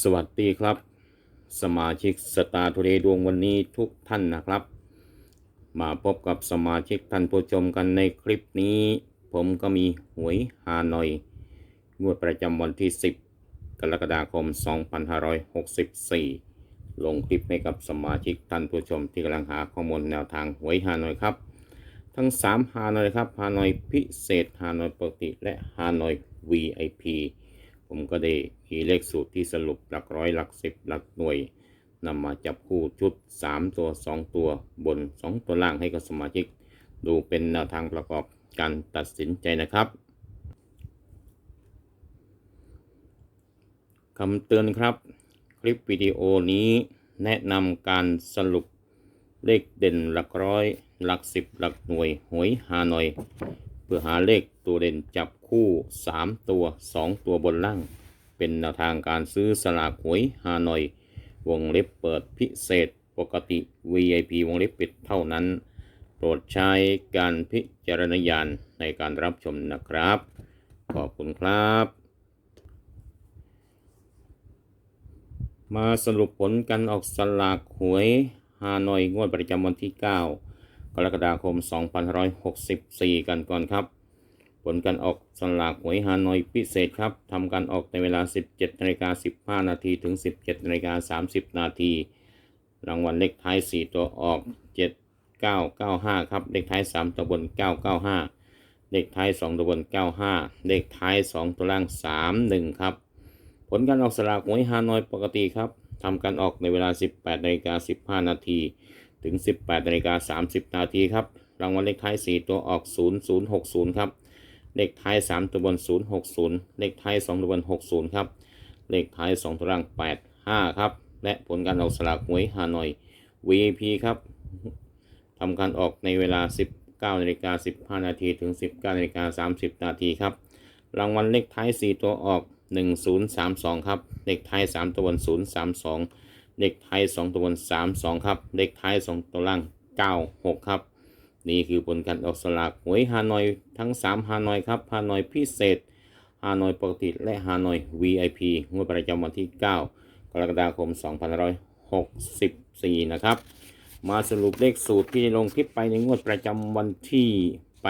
สวัสดีครับ สมาชิกสตาร์ทูเดย์ดวงวันนี้ทุกท่านนะครับ มาพบกับสมาชิกท่านผู้ชมกันในคลิปนี้ ผมก็มีหวยฮานอยงวดประจำวันที่ 10 กรกฎาคม 2564 ลงคลิปให้กับสมาชิกท่านผู้ชมที่กำลังหาข้อมูลแนวทางหวยฮานอยครับ ทั้ง 3 ฮานอยครับฮานอยพิเศษฮานอยปกติและฮานอย VIP ผมก็ได้มีเลขสูตรที่สรุปหลักร้อยหลักสิบหลักหน่วยนำมาจับคู่ชุด 3 ตัว 2 ตัวบน 2 ตัวล่างให้กับสมาชิก ดูเป็นแนวทางประกอบการตัดสินใจนะครับคำเตือนครับ คลิปวิดีโอนี้แนะนำการสรุปเลขเด่นหลักร้อย หลักสิบหลักหน่วยหวยฮานอย เพื่อหาเลขตัวเด่นจับ คู่ 3 ตัว 2 ตัวบนล่าง เป็นแนวทางการซื้อสลากหวยฮานอย วงเล็บเปิดพิเศษปกติ VIP วงเล็บปิดเท่านั้น โปรดใช้การพิจารณญาณในการรับชมนะครับ ขอบคุณครับ มาสรุปผลการออกสลากหวยฮานอยงวดประจำวันที่ 9 กรกฎาคม 2564 กันก่อนครับ ผลการออกสลากหวยฮานอยพิเศษครับทำการออกในเวลา 17นาฬิกา15 นาทีถึง 17นาฬิกา30 นาทีรางวัลเลขท้าย 4 ตัวออก 7995 ครับ เลขท้าย 3 ตัวบน 995 เลขท้าย 2 ตัวบน 95 เลขท้าย 2 ตัวล่าง 31 ครับ ผลการออกสลากหวยฮานอยปกติครับทำการออกในเวลา 18นาฬิกา15 นาทีถึง 18นาฬิกา30 นาทีครับ รางวัลเลขท้าย 4 ตัวออก 0060 ครับ เลขท้าย 3 ตัวบน 060 เลขท้าย 2 ตัวบน 60 ครับ เลขท้าย 2 ตัวล่าง 85 ครับ และผลการออกสลากหวยฮานอย VIP ครับทำการออกในเวลา 19นาฬิกา15 นาทีถึง 19นาฬิกา30 นาทีครับ รางวัลเลขท้าย 4 ตัวออก 1032 ครับ เลขท้าย 3 ตัวบน 032 เลขท้าย 2 ตัวบน 32 ครับ เลขท้าย 2 ตัวล่าง 96 ครับ นี่คือผลการออกสลากหวยฮานอยทั้ง 3 ฮานอยครับ ฮานอยพิเศษ ฮานอยปกติ และฮานอย VIP งวดประจำวันที่ 9 กรกฎาคม 2564 นะครับ มาสรุปเลขสูตรที่ลงคลิปไปในงวดประจำวันที่8ป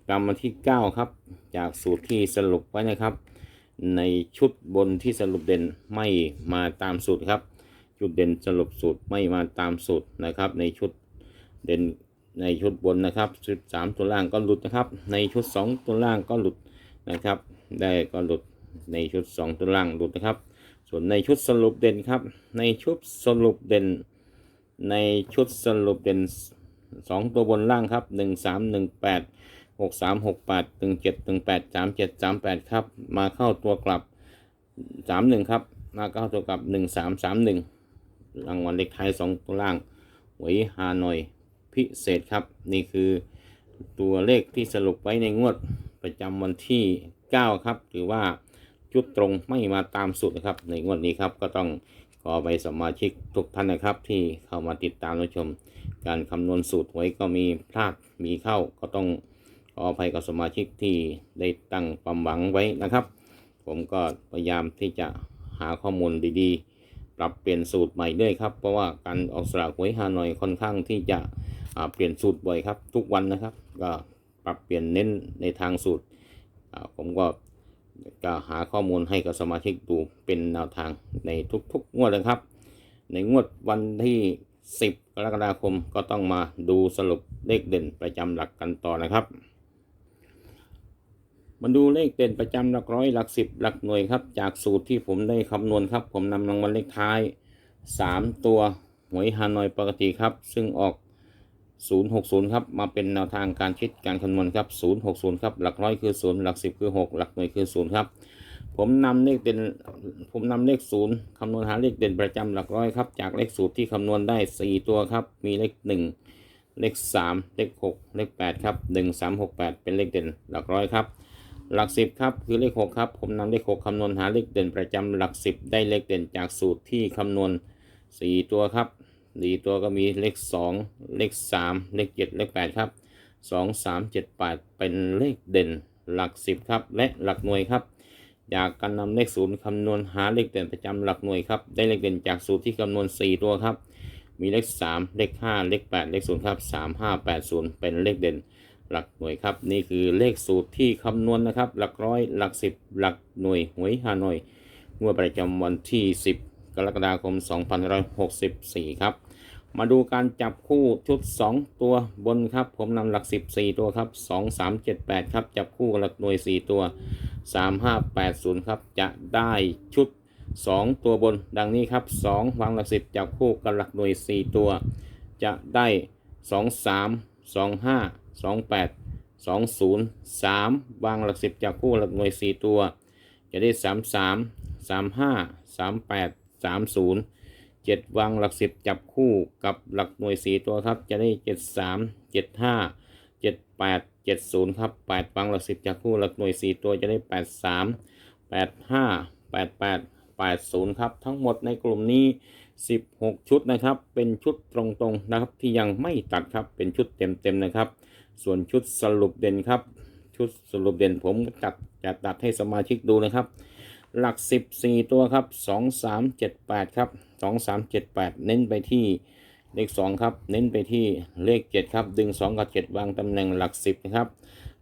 ระจำวันที่ 9 ครับ จากสูตรที่สรุปไว้นะครับ ในชุดบนที่สรุปเด่นไม่มาตามสูตรครับชุดเด่นสรุปสูตรไม่มาตามสูตรนะครับ ในชุดเด่น ในชุดบนนะครับชุดสามตัวล่างก็หลุดนะครับ ในชุดสองตัวล่างก็หลุดนะครับ ได้ก็หลุดในชุดสองตัวล่างหลุดนะครับ ส่วนในชุดสรุปเด่นครับ ในชุดสรุปเด่น ในชุดสรุปเด่นสองตัวบนล่างครับหนึ่งสามหนึ่งแปดหกสามหกแปดหนึ่งเจ็ดหนึ่งแปดสามเจ็ดสามแปดครับ มาเข้าตัวกลับสามหนึ่งครับ มาเข้าตัวกลับหนึ่งสามสามหนึ่งรางวัลเลขท้ายสองตัวล่างหวยฮานอย พิเศษครับ นี่คือตัวเลขที่สรุปไว้ในงวดประจำวันที่ 9 ครับถือว่าจุดตรงไม่มาตามสูตรนะครับ ในงวดนี้ครับก็ต้องขอไปสมาชิกทุกท่านนะครับ ที่เข้ามาติดตามรับชม การคำนวณสูตรหวยก็มีพลาดมีเข้าก็ต้องขออภัยกับสมาชิกที่ได้ตั้งความหวังไว้นะครับ ผมก็พยายามที่จะหาข้อมูลดีๆ ปรับเปลี่ยนสูตรใหม่ด้วยครับ เพราะว่าการออกสลากหวยฮานอยค่อนข้างที่จะ เปลี่ยนสูตรบ่อยครับ ทุกวันนะครับ ก็ปรับเปลี่ยนเน้นในทางสูตรผมก็ก็หาข้อมูลให้กับสมาชิกดูเป็นแนวทางในทุกๆงวดเลยครับ ในงวดวันที่ 10 กรกฎาคมก็ต้องมาดูสรุปเลขเด่นประจำหลักกันต่อนะครับมาดูเลขเด่นประจำหลักร้อยหลักสิบหลักหน่วยครับ จากสูตรที่ผมได้คำนวณครับ ผมนำรางวัลเลขท้าย 3 ตัวหวยฮานอยปกติครับ ซึ่งออก 060 ครับ มาเป็นแนวทางการคิดการคำนวณครับ 060 ครับ หลักร้อยคือ 0 หลักสิบคือ 6 หลักหน่วยคือ 0 ครับ ผมนำเลขเด่น ผมนำเลข 0คำนวณหาเลขเด่นประจำหลักร้อยครับ จากเลขสูตรที่คำนวณได้ 4 ตัวครับ มีเลข 1 เลข 3 เลข 6 เลข 8 ครับ 1 3 6 8 เป็นเลขเด่นหลักร้อยครับ หลักสิบครับ คือเลข 6 ครับ ผมนำเลข 6คำนวณหาเลขเด่นประจำหลักสิบได้เลขเด่นจากสูตรที่คำนวณ 4 ตัวครับ สี่ตัวก็มีเลข 2 เลข 3 เลข 7 เลข 8 ครับ 2 3 7 8 เป็นเลขเด่นหลัก 10 ครับ และหลักหน่วยครับ จากการนำเลขศูนย์คำนวณหาเลขเด่นประจำหลักหน่วยครับ ได้เลขเด่นจากสูตรที่คำนวณ 4 ตัวครับ มีเลข 3 เลข 5 เลข 8 เลข0ครับ 3 5 8 0 เป็นเลขเด่นหลักหน่วยครับ นี่คือเลขสูตรที่คำนวณนะครับ หลักร้อย หลัก 10 หลักหน่วย หวยฮานอยงวดประจำวันที่ 10กรกฎาคม 2564 ครับ มาดูการจับคู่ชุด 2 ตัวบนครับ ผมนำหลัก 10 4 ตัวครับ 2 3 7 8 ครับ จับคู่หลักหน่วย 4 ตัว 3 5 8 0 ครับ จะได้ชุด 2 ตัวบนดังนี้ครับ 2 วางหลัก 10 จับคู่กับหลักหน่วย 4 ตัว จะได้ 2 3 2 5 2 8 2 0 3 วางหลัก 10 จับคู่หลักหน่วย 4 ตัว จะได้ 3 3 3 5 3 8 3 0 เจ็ดวางหลักสิบจับคู่กับหลักหน่วยสี่ตัวครับจะได้เจ็ดสามเจ็ดห้าเจ็ดแปดเจ็ดศูนย์ครับแปดวางหลักสิบจับคู่หลักหน่วยสี่ตัวจะได้แปดสามแปดห้าแปดแปดแปดศูนย์ครับทั้งหมดในกลุ่มนี้สิบหกชุดนะครับ เป็นชุดตรงๆนะครับที่ยังไม่ตัดครับเป็นชุดเต็มๆนะครับ ส่วนชุดสรุปเด่นครับ ชุดสรุปเด่นผมจัดจะตัดให้สมาชิกดูนะครับ หลัก14ตัวครับ2 3 7 8ครับ 2 3 7 8 เน้นไปที่เลข 2 ครับ เน้นไปที่เลข 7 ครับ ดึง 2 กับ 7 วางตำแหน่งหลัก 10 นะครับ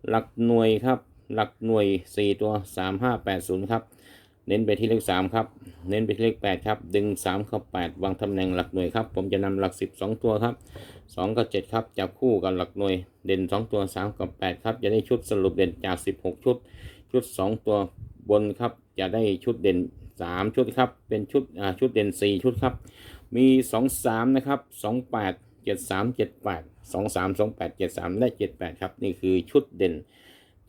หลักหน่วยครับ หลักหน่วย 4 ตัว 3 5 8 0 ครับ เน้นไปที่เลข 3 ครับ เน้นไปที่เลข 8 ครับ ดึง 3 เข้า 8 วางตำแหน่งหลักหน่วยครับ ผมจะนำหลัก 10 2 ตัวครับ 2 กับ 7 ครับจับคู่กับหลักหน่วย เด่น 2 ตัว 3 กับ 8 ครับ จะได้ชุดสรุปเด่นจาก 16 ชุด ชุด 2 ตัวบนครับ จะได้ชุดเด่น 3ชุดครับ เป็นชุดอ่าชุดเด่น4ชุดครับ มี2 3นะครับ2 8 7 3 7 8 2 3 2 8 7 3แปดสองสามสองแปดเจ็ดสามและ7 8ครับ นี่คือชุดเด่น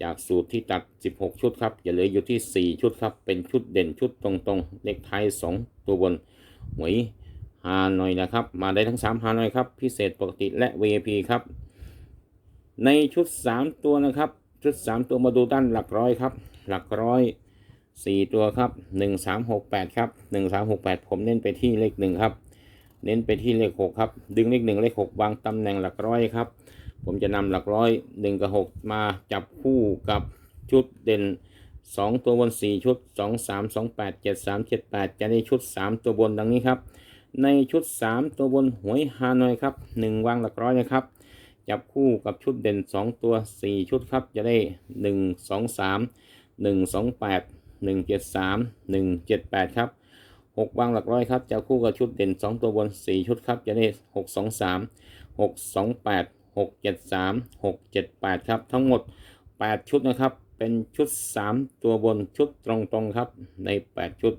จากสูตรที่ตัด16ชุดครับจะเหลืออยู่ที่4ชุดครับ เป็นชุดเด่นชุดตรงๆ เลขท้าย2ตัวบนหวยฮานอยนะครับ มาได้ทั้ง3ฮานอยครับ พิเศษปกติและ VIP ครับ ในชุด3ตัวนะครับ ชุด3ตัวมาดูด้านหลักร้อยครับ หลักร้อย 4ตัวครับ1 3 6 8ครับ1 3 6 8ผมเน้นไปที่เลข1ครับ เน้นไปที่เลข6ครับ ดึงเลข1เลข6วางตำแหน่งหลักร้อยครับ ผมจะนำหลักร้อย1กับ6มาจับคู่กับชุดเด่น2ตัวบน4ชุด2 3 2 8 7 3 7 8จะได้ชุด3ตัวบนดังนี้ครับ ในชุด3ตัวบนหวยฮานอยครับ1วางหลักร้อยนะครับ จับคู่กับชุดเด่น2ตัว4ชุดครับจะได้1 2 3 1 2 8 1 7 3 1 7 8 ครับ 6 วางหลักร้อยครับจับคู่กับชุดเด่น 2 ตัวบน 4 ชุดครับ จะได้ 6 2 3 6 2 8 6 7 3 6 7 8 ครับ ทั้งหมด 8 ชุดนะครับ เป็นชุด 3 ตัวบนชุดตรงๆครับ ใน 8 ชุด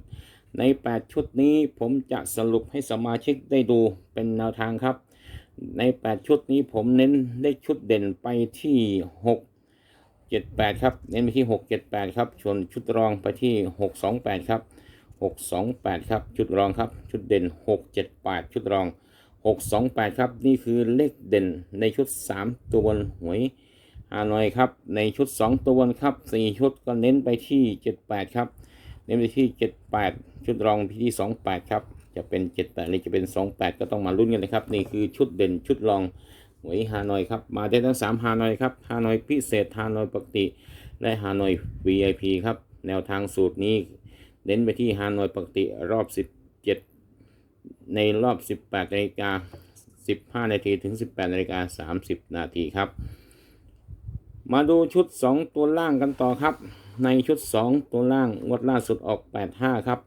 ใน 8 ชุดนี้ผมจะสรุปให้สมาชิกได้ดูเป็นแนวทางครับ ใน 8 ชุดนี้ผมเน้นเลขชุดเด่นไปที่ 6 7 8ครับ เน้นไปที่6 7 8ครับส่วนชุดรองไปที่6 2 8ครับ6 2 8ครับ ชุดรองครับ ชุดเด่น6 7 8ชุดรอง6 2 8ครับ นี่คือเลขเด่นในชุด3ตัวบนหวยฮานอยครับ ในชุด2ตัวบนครับ4ชุดก็เน้นไปที่7 8ครับ เน้นไปที่7 8ชุดรองที่2 8ครับ จะเป็น7 8หรือจะเป็น2 8ก็ต้องมาลุ้นกันนะครับ นี่คือชุดเด่นชุดรอง หวยฮานอยครับ มาได้ทั้ง 3 ฮานอยครับ ฮานอยพิเศษ ฮานอยปกติ และฮานอย VIP ครับ แนวทางสูตรนี้เน้นไปที่ฮานอยปกติรอบ 17 ในรอบ 18นาฬิกา15 นาทีถึง 18นาฬิกา30 นาทีครับ มาดูชุด 2 ตัวล่างกันต่อครับ ในชุด 2 ตัวล่างงวดล่าสุดออก 85 ครับ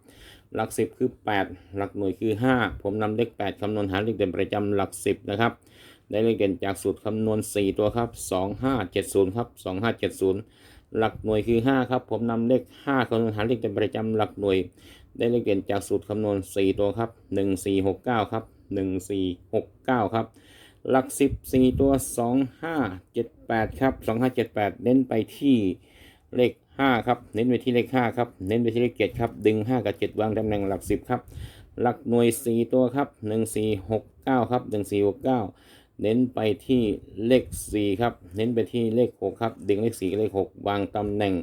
หลัก 10 คือ 8 หลักหน่วยคือ 5 ผมนำเลข 8คำนวณหาเลขเด่นประจำหลัก 10 นะครับ ได้เลขเด่นจากสูตรคำนวณ 4 ตัวครับ 2570 ครับ 2570 หลักหน่วยคือ 5 ครับ ผมนำเลข 5คำนวณหาเลขเด่นประจำหลักหน่วย ได้เลขเด่นจากสูตรคำนวณ 4 ตัวครับ 1469 ครับ 1469 ครับ หลัก 14 ตัว 2578 ครับ 2578 เน้นไปที่เลข 5 ครับ เน้นไปที่เลข 5 ครับ เน้นไปที่เลข 7 ครับ ดึง 5 กับ 7 วางตำแหน่งหลัก 10 ครับ หลักหน่วย 4 ตัวครับ 1469 ครับ 1469 เน้นไปที่เลข 4 ครับ เน้นไปที่เลข 6 ครับ ดึงเลข 4 กับเลข 6 วางตำแหน่ง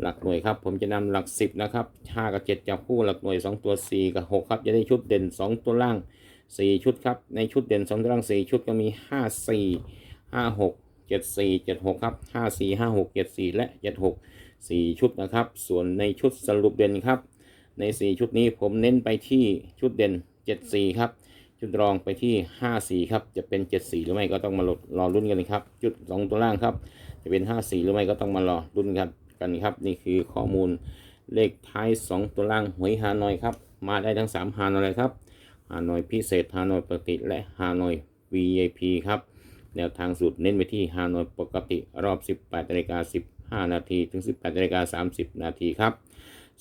หลักหน่วยครับ ผมจะนำหลัก 10 นะครับ 5 กับ 7 จับคู่หลักหน่วย 2 ตัว 4 กับ 6 ครับ จะได้ชุดเด่น 2 ตัวล่าง 4 ชุดครับ ในชุดเด่น 2 ตัวล่าง 4 ชุดก็มี 5 4 5 6เจ็ดสี่เจ็ดหกครับห้าสี่ห้าหกเจ็ดสี่และเจ็ดหกสี่ชุดนะครับ ส่วนในชุดสรุปเด่นครับ ในสี่ชุดนี้ผมเน้นไปที่ชุดเด่นเจ็ดสี่ครับ ชุดรองไปที่ห้าสี่ครับ จะเป็นเจ็ดสี่หรือไม่ก็ต้องมารอรอรุ่นกันครับ จุดสองตัวล่างครับ จะเป็นห้าสี่หรือไม่ก็ต้องมารอรุ่นกันกันครับ นี่คือข้อมูลเลขท้ายสองตัวล่างหวยฮานอยครับ มาได้ทั้งสามฮานอยเลยครับ ฮานอยพิเศษ ฮานอยปกติ และฮานอย VIP ครับ แนวทางสูตรเน้นไปที่ฮานอยปกติรอบ 18นาฬิกา15 นาที ถึง 18นาฬิกา30 นาทีครับ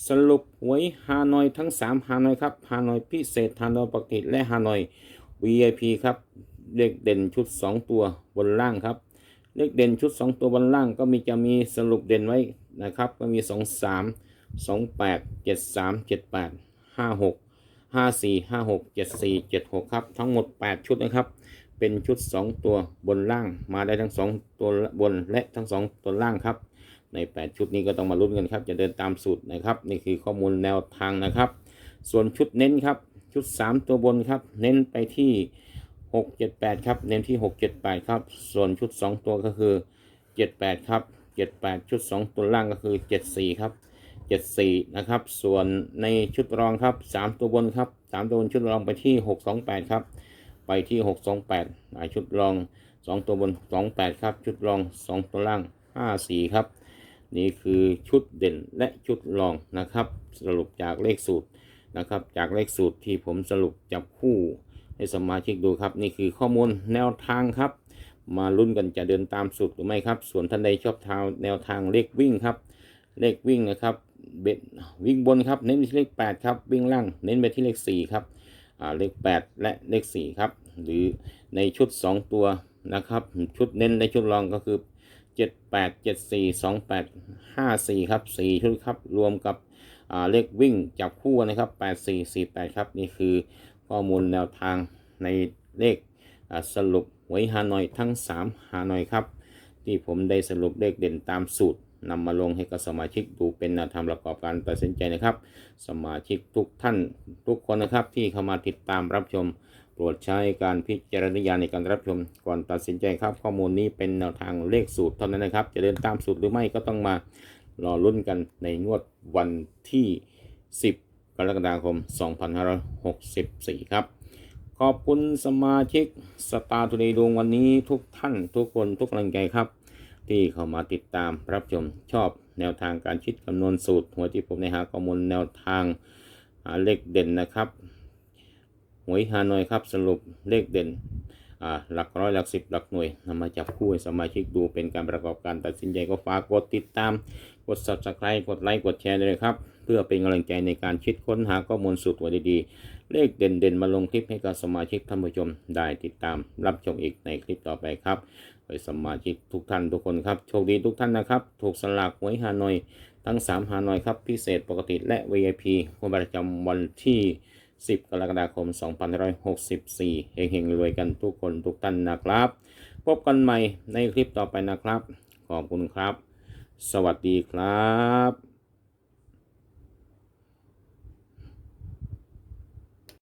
สรุปหวยฮานอยทั้ง 3 ฮานอยครับ ฮานอยพิเศษ ฮานอยปกติและฮานอย VIP ครับ เลขเด่นชุด 2 ตัวบนล่างครับ เลขเด่นชุด 2 ตัวบนล่างก็มีจะมีสรุปเด่นไว้นะครับ ก็มี 2 3 2 8 7 3 7 8 5 6 5 4 5 6 7 4 7 6 ครับ ทั้งหมด 8 ชุดนะครับ เป็นชุด 2 ตัวบนล่างมาได้ทั้ง 2 ตัวบนและทั้ง 2 ตัวล่างครับ ใน 8 ชุดนี้ก็ต้องมาลุ้นกันครับ จะเดินตามสูตรนะครับ นี่คือข้อมูลแนวทางนะครับ ส่วนชุดเน้นครับ ชุด 3 ตัวบนครับ เน้นไปที่ 6 7 8 ครับ เน้นที่ 6 7 8 ครับ ส่วนชุด 2 ตัวก็คือ 7 8 ครับ 7 8 ชุด 2 ตัวล่างก็คือ 7 4 ครับ 74 นะครับ ส่วนในชุดรองครับ 3 ตัวบนครับ 3 ตัวบนชุดรองไปที่ 628 ครับ ไปที่ 628อ่าชุดรอง 2 ตัวบน 28 ครับ ชุดรอง 2 ตัวล่าง 54 ครับ นี่คือชุดเด่นและชุดรองนะครับ สรุปจากเลขสูตรนะครับ จากเลขสูตรที่ผมสรุปจับคู่ให้สมาชิกดูครับ นี่คือข้อมูลแนวทางครับ มาลุ้นกันจะเดินตามสูตรหรือไม่ครับ ส่วนท่านใดชอบทางแนวทางเลขวิ่งครับ เลขวิ่งนะครับเบ็ดวิ่งบนครับเน้นไปที่เลข8ครับวิ่งล่างเน้นไปที่เลข4ครับอ่าเลข 8 และเลข4ครับหรือในชุด 2 ตัวนะครับ ชุดเน้นในชุดรองก็คือ 7 8 7 4 2 8 5 4ครับ4ชุดครับรวมกับเลขวิ่งจับคู่นะครับ8 4 4 8ครับนี่คือข้อมูลแนวทางในเลขสรุปหวยฮานอยทั้ง3ฮานอยครับ ที่ผมได้สรุปเลขเด่นตามสูตรนำมาลงให้กับสมาชิกดูเป็นแนวทางประกอบการตัดสินใจนะครับ สมาชิกทุกท่านทุกคนนะครับที่เข้ามาติดตามรับชม ปรดใช้การพิจารณญาณในการรับชมก่อนตัดสินใจครับ ข้อมูลนี้เป็นแนวทางเลขสูตรเท่านั้นนะครับ จะเดินตามสูตรหรือไม่ก็ต้องมารอลุ้นกันในงวดวันที่ 10 กรกฎาคม 2564 ครับ ขอบคุณสมาชิกสตาร์ทูเดย์ดวงวันนี้ทุกท่านทุกคนทุกกำลังใจครับ ที่เข้ามาติดตามรับชมชอบแนวทางการคิดคำนวณสูตร หัวที่ผมได้หาข้อมูลแนวทางเลขเด่นนะครับ หวยฮานอยครับสรุปเลขเด่นอ่าหลักร้อยหลักสิบหลักหน่วยนำมาจับคู่ให้สมาชิกดูเป็นการประกอบการตัดสินใจก็ฝากกดติดตาม กด subscribe กดไลค์กดแชร์เลยครับ เพื่อเป็นกำลังใจในการคิดค้นหาข้อมูลสูตรหัวดีๆ เลขเด่นๆ มาลงคลิปให้กับสมาชิกท่านผู้ชมได้ติดตาม รับชมอีกในคลิปต่อไปครับโดยสมาชิกทุกท่านทุกคนครับ โชคดีทุกท่านนะครับ ถูกสลากหวยฮานอย ทั้ง 3 ฮานอยครับพิเศษปกติและ VIP วันประจำวันที่ 10 กรกฎาคม 2564 เฮงๆ รวยกันทุกคนทุกท่านนะครับ พบกันใหม่ในคลิปต่อไปนะครับ ขอบคุณครับ สวัสดีครับ